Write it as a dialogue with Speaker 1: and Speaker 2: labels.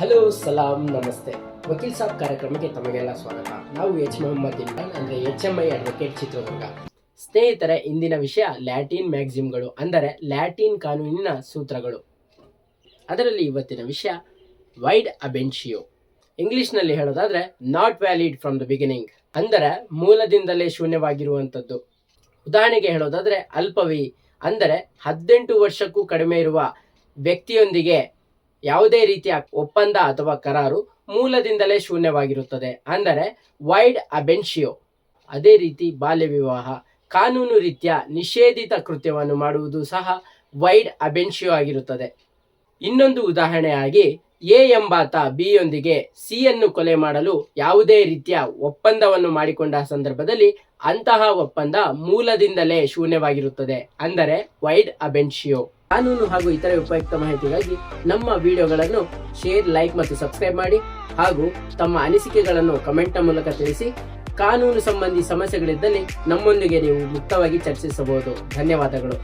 Speaker 1: Hello, ಸಲಾಂ, ನಮಸ್ತೆ. ವಕೀಲ್ ಸಾಬ್ ಕಾರ್ಯಕ್ರಮಕ್ಕೆ ತಮಗೆಲ್ಲ ಸ್ವಾಗತ. ನಾವು ಎಚ್ ಮೊಹಮ್ಮದ್ ಇಮ್ರಾನ್, ಅಂದರೆ H M I advocate Chitradurga. ಸ್ನೇಹಿತರೆ, ಇಂದಿನ ವಿಷಯ ಲ್ಯಾಟಿನ್ ಮ್ಯಾಗ್ಝಿಮ್ಗಳು ಅಂದರೆ ಲ್ಯಾಟಿನ್ ಕಾನೂನಿನ ಸೂತ್ರಗಳು. ಅದರಲ್ಲಿ ಇವತ್ತಿನ ವಿಷಯ, ವೈಡ್ ಅಬೆನ್ಶಿಯೋ ಇಂಗ್ಲಿಷ್ನಲ್ಲಿ ಹೇಳೋದಾದ್ರೆ not valid from the beginning ಅಂದರೆ ಮೂಲದಿಂದಲೇ ಶೂನ್ಯವಾಗಿರುವಂಥದ್ದು. ಉದಾಹರಣೆಗೆ ಹೇಳೋದಾದ್ರೆ, ಅಲ್ಪವಿ, ಅಂದರೆ ಹದಿನೆಂಟು ವರ್ಷಕ್ಕೂ ಕಡಿಮೆ ಇರುವ ವ್ಯಕ್ತಿಯೊಂದಿಗೆ ಯಾವುದೇ ರೀತಿಯ ಒಪ್ಪಂದ ಅಥವಾ ಕರಾರು ಮೂಲದಿಂದಲೇ ಶೂನ್ಯವಾಗಿರುತ್ತದೆ. ಅಂದರೆ, ವೈಡ್ ಅಬೆನ್ಶಿಯೋ ಅದೇ ರೀತಿ ಬಾಲ್ಯ ವಿವಾಹ, ಕಾನೂನು ರೀತಿಯ ನಿಷೇಧಿತ ಕೃತ್ಯವನ್ನು ಮಾಡುವುದು ಸಹ ವೈಡ್ ಅಬೆನ್ಶಿಯೋ ಆಗಿರುತ್ತದೆ. ಇನ್ನೊಂದು ಉದಾಹರಣೆಯಾಗಿ, ಎ ಎಂಬಾತ ಬಿಯೊಂದಿಗೆ ಸಿ ಅನ್ನು ಕೊಲೆ ಮಾಡಲು ಯಾವುದೇ ರೀತಿಯ ಒಪ್ಪಂದವನ್ನು ಮಾಡಿಕೊಂಡ ಸಂದರ್ಭದಲ್ಲಿ ಅಂತಹ ಒಪ್ಪಂದ ಮೂಲದಿಂದಲೇ ಶೂನ್ಯವಾಗಿರುತ್ತದೆ. ಅಂದರೆ, ವೈಡ್ ಅಬೆನ್ಶಿಯೋ ಕಾನೂನು ಹಾಗೂ ಇತರೆ ಉಪಯುಕ್ತ ಮಾಹಿತಿಗಾಗಿ ನಮ್ಮ ವಿಡಿಯೋಗಳನ್ನು ಶೇರ್ ಲೈಕ್ ಮತ್ತು ಸಬ್ಸ್ಕ್ರೈಬ್ ಮಾಡಿ ಹಾಗೂ ತಮ್ಮ ಅನಿಸಿಕೆಗಳನ್ನು ಕಮೆಂಟ್ ಮೂಲಕ ತಿಳಿಸಿ. ಕಾನೂನು ಸಂಬಂಧಿ ಸಮಸ್ಯೆಗಳಿದ್ದಲ್ಲಿ ನಮ್ಮೊಂದಿಗೆ ನೀವು ಮುಕ್ತವಾಗಿ ಚರ್ಚಿಸಬಹುದು. ಧನ್ಯವಾದಗಳು.